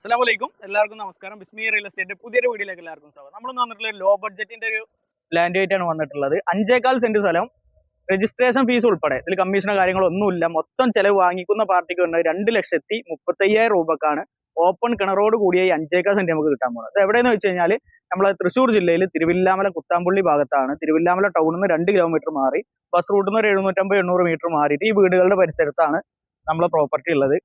അസ്സാം വലൈക്കും എല്ലാവർക്കും നമസ്കാരം. ബിസ്മി റിയൽ എസ്റ്റേറ്റ് പുതിയൊരു വീഡിയോയിലേക്ക് എല്ലാവർക്കും സ്വാഗതം. നമ്മൾ വന്നിട്ടുള്ള ലോ ബഡ്ജറ്റിന്റെ ഒരു ലാൻഡ് ആയിട്ടാണ് വന്നിട്ടുള്ളത്. അഞ്ചേകാൽ സെന്റ് സ്ഥലം. രജിസ്ട്രേഷൻ ഫീസ് ഉൾപ്പെടെ. ഇതിൽ കമ്മീഷനോ കാര്യങ്ങളൊന്നുമില്ല മൊത്തം ചെലവ് വാങ്ങിക്കുന്ന പാർട്ടിക്ക് വരുന്നത് രണ്ട് ലക്ഷത്തി മുപ്പത്തയ്യായിരം രൂപക്കാണ്. ഓപ്പൺ കിണറോട് കൂടിയ ഈ അഞ്ചേക്കാൽ സെന്റ് നമുക്ക് കിട്ടാൻ പോകുന്നത്. അത് എവിടെയെന്ന് വെച്ച് കഴിഞ്ഞാൽ നമ്മളെ തൃശ്ശൂർ ജില്ലയിൽ തിരുവില്ലാമല കുത്താമ്പുള്ളി ഭാഗത്താണ്. തിരുവില്ലാമല ടൗണിൽ നിന്ന് രണ്ട് കിലോമീറ്റർ മാറി. ബസ് റൂട്ടിൽ നിന്ന് ഒരു എഴുന്നൂറ്റമ്പത് എണ്ണൂറ് മീറ്റർ മാറിയിട്ട് ഈ വീടുകളുടെ പരിസരത്താണ് നമ്മളെ പ്രോപ്പർട്ടി ഉള്ളത്.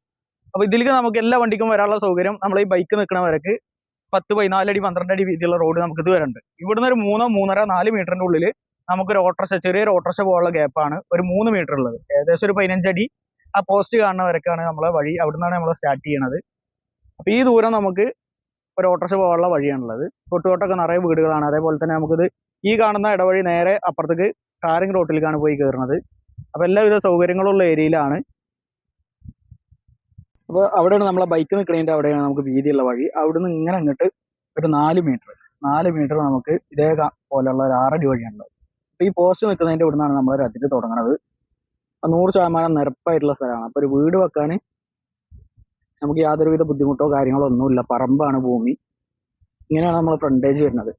അപ്പൊ ഇതിലേക്ക് നമുക്ക് എല്ലാ വണ്ടിക്കും വരാനുള്ള സൗകര്യം നമ്മൾ ഈ ബൈക്ക് നിൽക്കുന്ന വരക്ക് പത്ത് പതിനാലടി പന്ത്രണ്ട് അടി വീതിയുള്ള റോഡ് നമുക്ക് ഇത് വരുന്നുണ്ട് ഇവിടുന്ന് ഒരു മൂന്നോ മൂന്നര നാല് മീറ്ററിന്റെ ഉള്ളിൽ നമുക്കൊരു ഓട്ടോറിക്ഷ ചെറിയൊരു ഓട്ടോറിക്ഷ പോകാനുള്ള ഗ്യാപ്പാണ് ഒരു മൂന്ന് മീറ്റർ ഉള്ളത്. ഏകദേശം ഒരു പതിനഞ്ചടി ആ പോസ്റ്റ് കാണുന്ന വരക്കാണ് നമ്മളെ വഴി. അവിടെ നിന്നാണ് നമ്മൾ സ്റ്റാർട്ട് ചെയ്യണത്. അപ്പൊ ഈ ദൂരം നമുക്ക് ഒരു ഓട്ടോറിക്ഷ പോകാനുള്ള വഴിയാണുള്ളത്. തൊട്ടുതൊട്ടൊക്കെ നിറയെ വീടുകളാണ്. അതേപോലെ തന്നെ നമുക്കിത് ഈ കാണുന്ന ഇടവഴി നേരെ അപ്പുറത്തേക്ക് കാറിങ് റോട്ടിലേക്കാണ് പോയി കയറുന്നത് അപ്പൊ എല്ലാവിധ സൗകര്യങ്ങളുള്ള ഏരിയയിലാണ് അപ്പോൾ അവിടെയാണ് നമ്മളെ ബൈക്ക് നിൽക്കുന്നതിന്റെ അവിടെയാണ് നമുക്ക് വീതിയുള്ള വഴി. അവിടുന്ന് ഇങ്ങനെ അങ്ങോട്ട് ഒരു നാല് മീറ്റർ നാല് മീറ്റർ നമുക്ക് ഇതേ പോലെയുള്ള ഒരു ആറടി വഴിയാണുള്ളത് അപ്പൊ ഈ പോസ്റ്റ് നിൽക്കുന്നതിന്റെ ഇവിടുന്നാണ് നമ്മൾ അതിര് തുടങ്ങുന്നത് അപ്പൊ നൂറ് ശതമാനം നിരപ്പായിട്ടുള്ള സ്ഥലമാണ്. അപ്പൊ ഒരു വീട് വെക്കാൻ നമുക്ക് യാതൊരുവിധ ബുദ്ധിമുട്ടോ കാര്യങ്ങളോ ഒന്നുമില്ല. പറമ്പാണ് ഭൂമി. ഇങ്ങനെയാണ് നമ്മൾ ഫ്രണ്ടേജ് വരുന്നത്.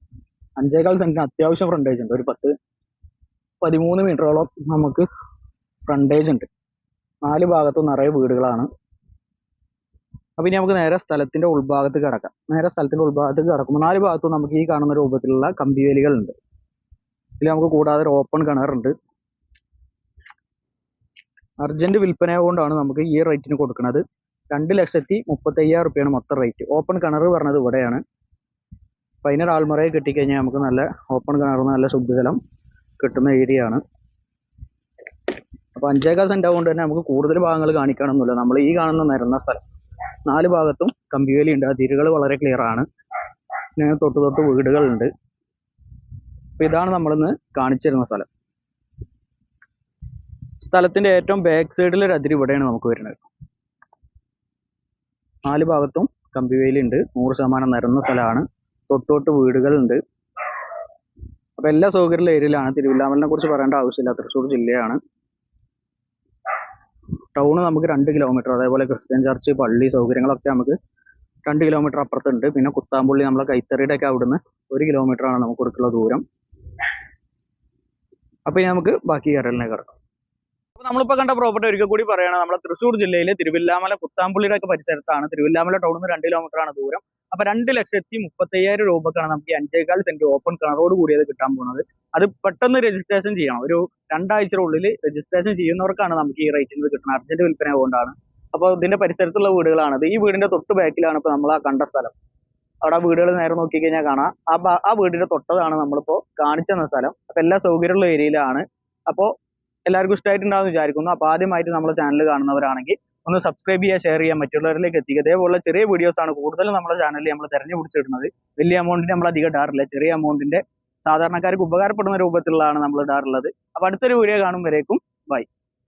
അഞ്ചേകാൽ സെന്റിന് അത്യാവശ്യം ഫ്രണ്ടേജ് ഉണ്ട്. ഒരു പത്ത് പതിമൂന്ന് മീറ്ററോളം നമുക്ക് ഫ്രണ്ടേജ് ഉണ്ട്. നാല് ഭാഗത്തും നിറയെ വീടുകളാണ്. അപ്പൊ ഇനി നമുക്ക് നേരെ സ്ഥലത്തിന്റെ ഉൾഭാഗത്ത് കിടക്കാം. നേരെ സ്ഥലത്തിന്റെ ഉൾഭാഗത്ത് കിടക്കുമ്പോൾ നാല് ഭാഗത്തും നമുക്ക് ഈ കാണുന്ന രൂപത്തിലുള്ള കമ്പിവേലികൾ ഉണ്ട് ഇതിൽ നമുക്ക് കൂടാതെ ഒരു ഓപ്പൺ കിണറുണ്ട് അർജന്റ് വിൽപ്പന കൊണ്ടാണ് നമുക്ക് ഈ റേറ്റിന് കൊടുക്കുന്നത് രണ്ട് ലക്ഷത്തി മുപ്പത്തി അയ്യായിരം റുപ്യാണ് മൊത്തം റേറ്റ് ഓപ്പൺ കിണർ പറഞ്ഞത് ഇവിടെയാണ്. അപ്പൊ അതിനൊരു ആൾമറയെ കിട്ടിക്കഴിഞ്ഞാൽ നമുക്ക് നല്ല ഓപ്പൺ കിണറിന് നല്ല ശുദ്ധജലം കിട്ടുന്ന ഏരിയ ആണ്. അപ്പൊ അഞ്ചേകാൽ സെന്റ് ആവുകൊണ്ട് തന്നെ നമുക്ക് കൂടുതൽ ഭാഗങ്ങൾ കാണിക്കണമെന്നില്ല നമ്മൾ ഈ കാണുന്ന നിരന്ന സ്ഥലം. നാല് ഭാഗത്തും കമ്പിവേലി ഉണ്ട്. അതിരുകൾ വളരെ ക്ലിയർ ആണ്. പിന്നെ തൊട്ട് തൊട്ട് വീടുകളുണ്ട്. അപ്പൊ ഇതാണ് നമ്മളിന്ന് കാണിച്ചിരുന്ന സ്ഥലം. സ്ഥലത്തിന്റെ ഏറ്റവും ബാക്ക് സൈഡിൽ ഒരു അതിരി ഇവിടെയാണ് നമുക്ക് വരുന്നത്. നാല് ഭാഗത്തും കമ്പിവേലി ഉണ്ട്. നൂറ് ശതമാനം നിരന്ന സ്ഥലമാണ്. തൊട്ട് തൊട്ട് വീടുകളുണ്ട് അപ്പൊ എല്ലാ സൗകര്യമുള്ള ഏരിയയിലാണ് തിരുവില്ലാമലിനെ കുറിച്ച് പറയേണ്ട ആവശ്യമില്ല. തൃശ്ശൂർ ജില്ലയാണ്. ടൗണ് നമുക്ക് രണ്ട് കിലോമീറ്റർ അതേപോലെ ക്രിസ്ത്യൻ ചർച്ച് പള്ളി സൗകര്യങ്ങളൊക്കെ നമുക്ക് രണ്ട് കിലോമീറ്റർ അപ്പുറത്തുണ്ട്. പിന്നെ കുത്താമ്പുള്ളി നമ്മളെ കൈത്തറിയുടെ ഒക്കെ അവിടുന്ന് ഒരു കിലോമീറ്റർ ആണ് നമുക്ക് കൊടുക്കുള്ള ദൂരം. അപ്പൊ ഇനി നമുക്ക് ബാക്കി കരലിനെ കിടക്കാം. അപ്പൊ നമ്മളിപ്പോ കണ്ട പ്രോപ്പർട്ടി ഒരിക്കൽ കൂടി പറയുകയാണ് നമ്മുടെ തൃശ്ശൂർ ജില്ലയിലെ തിരുവില്ലാമല കുത്താമ്പുള്ളിയുടെ ഒക്കെ പരിസരത്താണ്. തിരുവില്ലാമല ടൗണിൽ നിന്ന് രണ്ട് കിലോമീറ്റർ ആണ് ദൂരം. അപ്പൊ രണ്ട് ലക്ഷത്തി മുപ്പത്തയ്യായിരം രൂപക്കാണ് നമുക്ക് അഞ്ചേകാൽ സെന്റ് ഓപ്പൺ കിണറോട് കൂടിയത് കിട്ടാൻ പോകുന്നത്. അത് പെട്ടെന്ന് രജിസ്ട്രേഷൻ ചെയ്യണം. ഒരു രണ്ടാഴ്ചയുടെ ഉള്ളിൽ രജിസ്ട്രേഷൻ ചെയ്യുന്നവർക്കാണ് നമുക്ക് ഈ റേറ്റിന് കിട്ടുന്നത്. അർജന്റ് വിൽപ്പന കൊണ്ടാണ് അപ്പോൾ ഇതിന്റെ പരിസരത്തുള്ള വീടുകളാണ്. ഈ വീടിന്റെ തൊട്ട് ബാക്കിലാണ് ഇപ്പൊ നമ്മൾ ആ കണ്ട സ്ഥലം. അവിടെ വീടുകൾ നേരെ നോക്കി കഴിഞ്ഞാൽ കാണാം. ആ ആ വീടിന്റെ തൊട്ടതാണ് നമ്മളിപ്പോ കാണിച്ചു തന്ന സ്ഥലം. അപ്പൊ എല്ലാ സൗകര്യമുള്ള ഏരിയയിലാണ്. അപ്പോൾ എല്ലാവർക്കും ഇഷ്ടമായിട്ടുണ്ടാവും വിചാരിക്കുന്നു. അപ്പൊ ആദ്യമായിട്ട് നമ്മുടെ ചാനൽ കാണുന്നവരാണെങ്കിൽ ഒന്ന് സബ്സ്ക്രൈബ് ചെയ്യുക ഷെയർ ചെയ്യാൻ മറ്റുള്ളവരിലേക്ക് എത്തിക്കുക. ഇതേപോലുള്ള ചെറിയ വീഡിയോസ് ആണ് കൂടുതലും നമ്മുടെ ചാനലിൽ നമ്മൾ തെരഞ്ഞു പിടിച്ചിടുന്നത്. വലിയ എമൗണ്ടിന് നമ്മൾ അധികം ഇടാറില്ല. ചെറിയ എമൗണ്ടിന്റെ സാധാരണക്കാർക്ക് ഉപകാരപ്പെടുന്ന രൂപത്തിലുള്ളതാണ് നമ്മൾ ഇടാറുള്ളത്. അപ്പോൾ അടുത്തൊരു വീഡിയോ കാണും വരേക്കും. ബൈ